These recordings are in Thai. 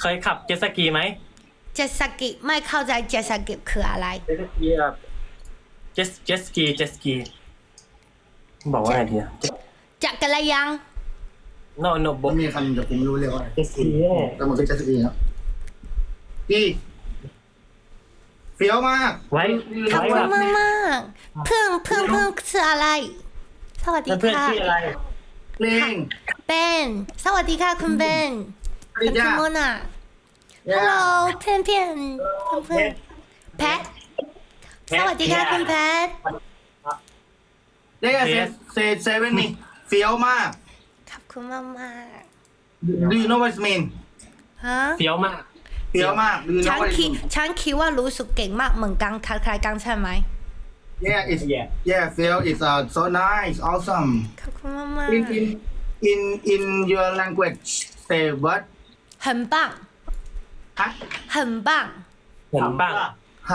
เคยขับเจ็ตสกีไหมเจ็ตสกีไม่เข้าใจเจ็ตสกีคืออะไร เจ็ตสกีแบบเจ็ตเจ็ตสกีเจ็ตสกีบอกว่าไงดีอะ จักรยาน no no ผมมีคำแต่ผมไม่รู้เรียกว่าอะไรเจ็ตสกีแต่มันคือเจ็ตสกีครับพี่เฟี้ยวมากไว้ขอบไว้คุณแบบมากมากๆเพื่อนเพื่อนเพื่อนคืออะไร สวัสดีเพื่อนค่ะ ชื่ออะไรเพลง เบน สวัสดีค่ะคุณเบน สวัสดีคุณจ้าโมนาฮัลโหลเพื่อนเพื่อนเพื่อนแพทสวัสดีค่ะคุณแพทเรียกเซเซเซเว่นนี่เฟี้ยวมากขอบคุณมากมาก Do you know what it mean ๆฮะเฟี้ยวมากเฟี้ยวมาก Do you ฉั know น what it คิด mean ฉันคิดว่ารู้สึกเก่งมากเหมือนกันคล้ายๆกันใช่ไหม Yeah it's Yeah. yeah feel it's uh so nice awesome ขอบคุณมากมาก in in in in your language say what 很棒 ฮะ 很棒 เหินบ้าง ห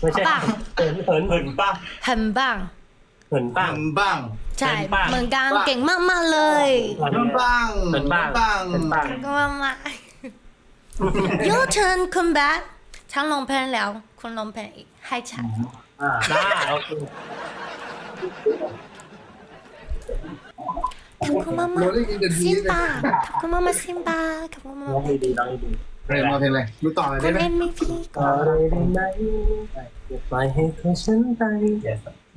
ไม่ใช่ บ้าง เหินเหินเหินบ้าง 很棒 เหิน ำ บ้าง หำบ้าง ใช่ 很棒 เหมือนกัน บ้าง เก่งมากมากๆเลย หำบ้าง เหินบ้าง บ้าง เหินบ้าง ขอบคุณมากมากๆ Your turn คุณแบทฉันลงเพลงแล้ว คุณลงเพลงอีกให้ฉัน อ่าได้โอเค ขอบคุณมากมาก Rolling in the deep ซิมบาขอบคุณมากมากซิมบาขอบคุณมากร้องมากดีๆร้องดีเพลงมาเพลงอะไรดูต่อเลยคุได้ณไหมเอ็นมีพีๆก็ได้ไหมอย่าปล่อยให้เธอฉันไป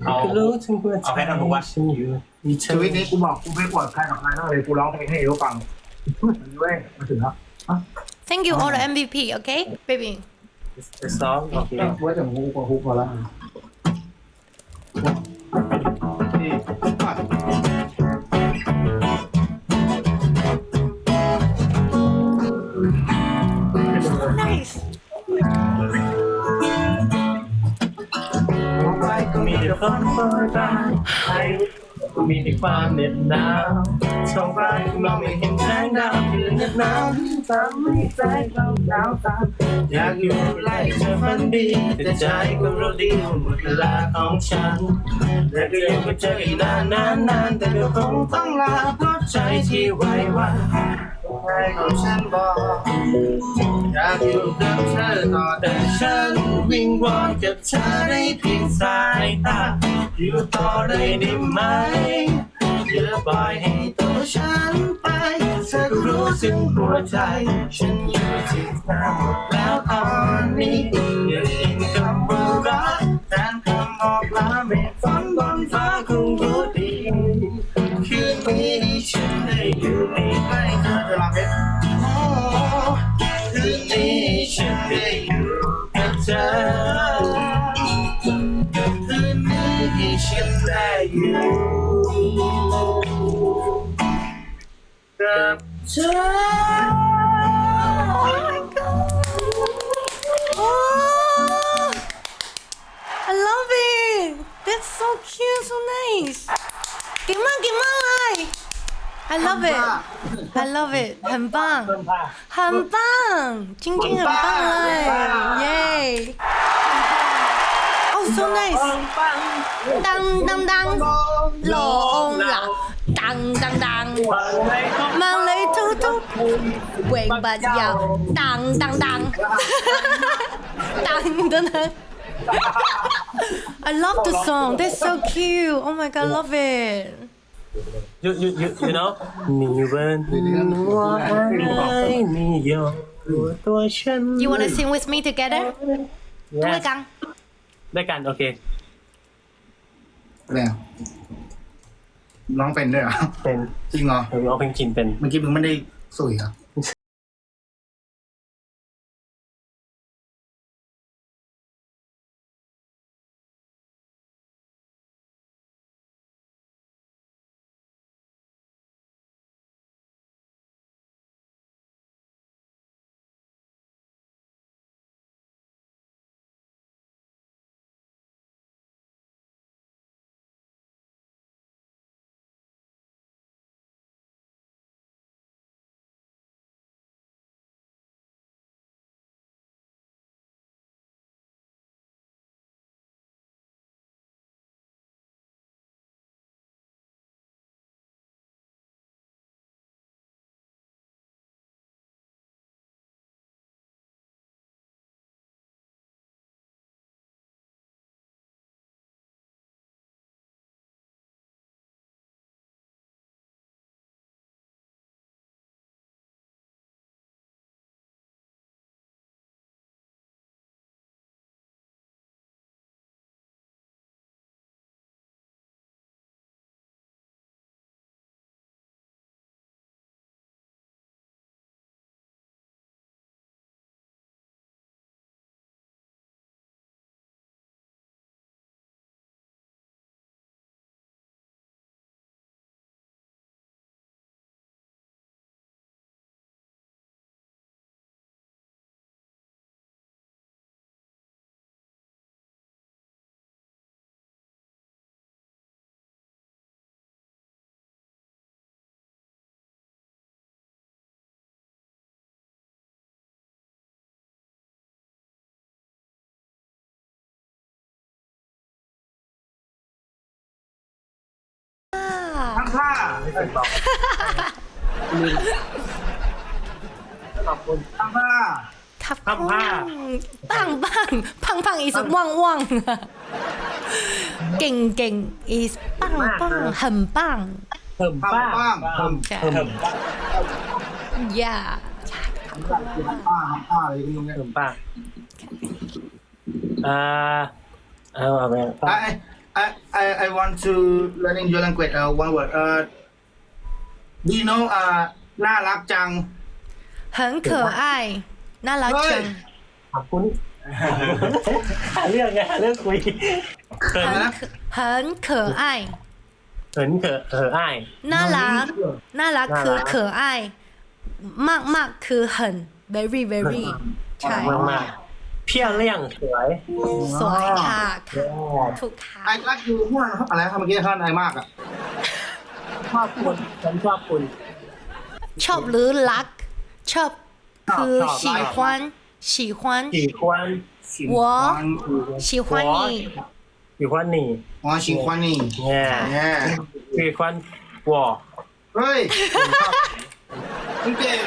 เอาก็รู้ถึงหัวใจเอาแค่นั้นถูกปะฉันอยู่มีเธอชีวิตนี้กูบอกกูไม่ปลอดภัยกับใครนอกเลยกูร้องเพลงให้เอวฟังเว้ยมาถึงแล้ว Thank you all the MVP okay baby จะซ้อมโอเคเว้ยแต่กูกลัวฮุกพอละ มีแต่ความโปรยปรานไปก็มีแต่ความเหน็บหนาวท้องฟ้าของเราไม่เห็นแสงดาวคืนเหน็บหนาวทำให้ใจเราหนาวตามอยากอยู่ใกล้เธอฝันดี แต่ใจก็รู้ดีว่าหมดเวลาของฉันและก็ยังไม่เจออีกนานนานนานแต่เดี๋ยวคงต้องลาเพราะใจที่ไว้วัน ใจของฉันบอกอยากอยู่กับเธอต่อแต่ฉันวิงวอนกับเธอได้เพียงสายตาอยู่ต่อได้ได้ไหมอย่าปล่อยให้ตัวฉันไปเธอก็รู้สึกหัวใจ ฉันอยู่ที่เธอหมดแล้วตอนนี้อย่ายินคำว่ารักแทนคำบอกลาไม่ฝันบนฟ้า Oh, my god, oh, I love it. That's so cute, so nice. Cảm ơn, cảm ơn ai. I love it. I love it. Hẳn bang. Hẳn bang. Chính chính hẳn bang này. Yay. Oh, so nice. Đăng, đăng, đăng. Lộn là. Đăng, đăng, đăng. เวงบัดยาวดังดังดังดังดังดัง I love the song that's so cute oh my god love it you you you you know 你问我爱你有多深 you wanna sing with me together ด้วย Yes กัน ด้วยกันโอเค แล้วร้องเป็นด้วยเหรอ เป็น จริงเหรอ ผมเอาเพลงจีนเป็น เมื่อกี้มึงไม่ได้ สุยเหรอผ้าขอบคุณทำผ้าครับทำผ้าปังปังพังพัง is ว่างว่างเก่งเก่ง is ปังปัง很棒เพิ่มป้าทำบ้างทใช่เพิ่มป้า yeah ำทำผ้าทำผ้าอะไรกันมึงเนี่ยเพิ่มป้าอ่าเอาเอาไป I I I I want to learning your language uh one word uh do you know uh น่ารักจัง 很可爱น่ารักจัง ขอบคุณหาเรื่องไงหาเรื่องคุยเขิน 很 นะ 可很可爱 เขินเขินเอออ้าย น่ารักน่ารักคือ可爱มากมากคือ很 very very ใช่ มากมากเ พี้ยเลี่ยงสวย สวยค่ะค่ะถูกค่ะ ไอ้รักอยู่ห้วนอะไรครับเมื่อกี้ท่านไอ้มากอ่ะ ชอบคุณฉันชอบคุณ ชอบหรือรัก ชอบคือ ชอบ 喜欢喜欢 สี่ควน 我喜欢你 สี่ควนนี่ อ๋อชิงควันนี่ เนี่ย เนี่ย สี่ควนวอ เฮ้ยมึงเก่ง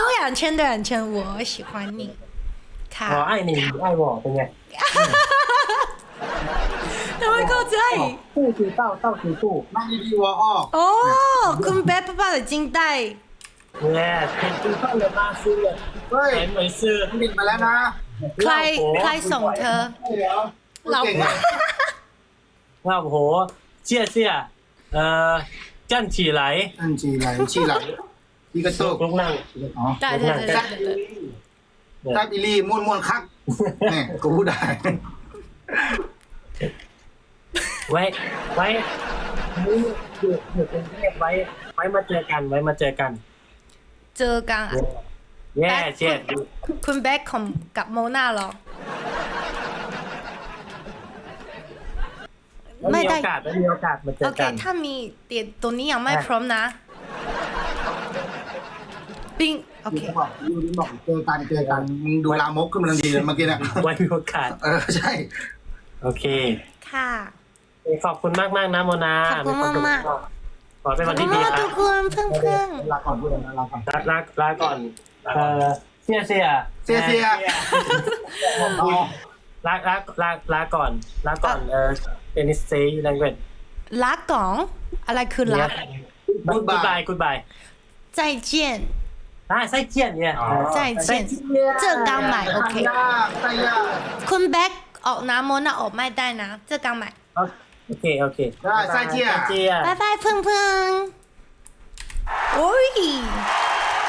多两圈多两圈我喜欢你 วอ ค่ะ ไอ้นี่ไอ้วอเป็นไง ทำไมเข้าใจ ตู้คือเต้าเต้าคือตู้ นั่งดีๆวออ้อ 哦คุณเบ๊爸爸的金带 เนี่ยเป็นตู้เข้าเลยมาซื้อเลย เฮ้ย เห็นเหมือนซื้อ บินมาแล้วนะ ใครใครส่งเธอ เดี๋ยว เรา เก่งอะ ว่าโหเชี่ยเชี่ยเอ่อจันฉีไหล อันจีไหลชีไหลอีกระตุก ลุกนั่ง อ๋อ ได้ได้ได้ ได้ได้ถ้าบิลลี่ม่วนม่วนๆคักเนี่ยกูพูดได้ไว้ ไว้นี่อยู่อยู่กรุงเทพไว้ ไว้มาเจอกัน ไว้มาเจอกัน เจอกันอะแย่เจ็ดคุณแบ็คของกับโมนาเหรอ ไม่มีโอกาสไม่มีโอกาสมาเจโออเค กัน ถ้ามีเตียตัวนี้ยังไม่พร้อมนะ ปิ้งโอยูเคนี่บอกยูนี่บอกเจอกันเจอกันมึงดูลามกขึ้นมาทันทีเลยเมื่อกี้เนี่ยไว้มีโอกาส เออใช่ โอเค ค่ะ ขอบคุณมากมากๆนะโมนาขอบคุณมากขอเป็นขอวันบคุที่ณดีมากครัทุบกคนเพื่อนเพื่อนลาก่อนพูดเลยนะลาก่อน ลาลาลาก่อนเอ่อเสียเสียเสียเสีย อ๋อลาลาลาลาก่อนลาก่อนเอ่อเป็นนิสเซย์แลงเวจรักก่อนอะไรคือรัก กูดบายกูดบาย再见อ่าไส้เจียน À, sách triển nhỉ? Ờ. Sai chuyện. Chợ cao mải, ok. 坤 back 哦，拿摩那哦麦袋拿，这刚买。Ok, ok. Rồi, sai chia. Sai chia. 拜拜，碰碰。Oi!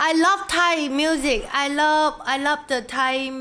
I love Thai music. I love I love the Thai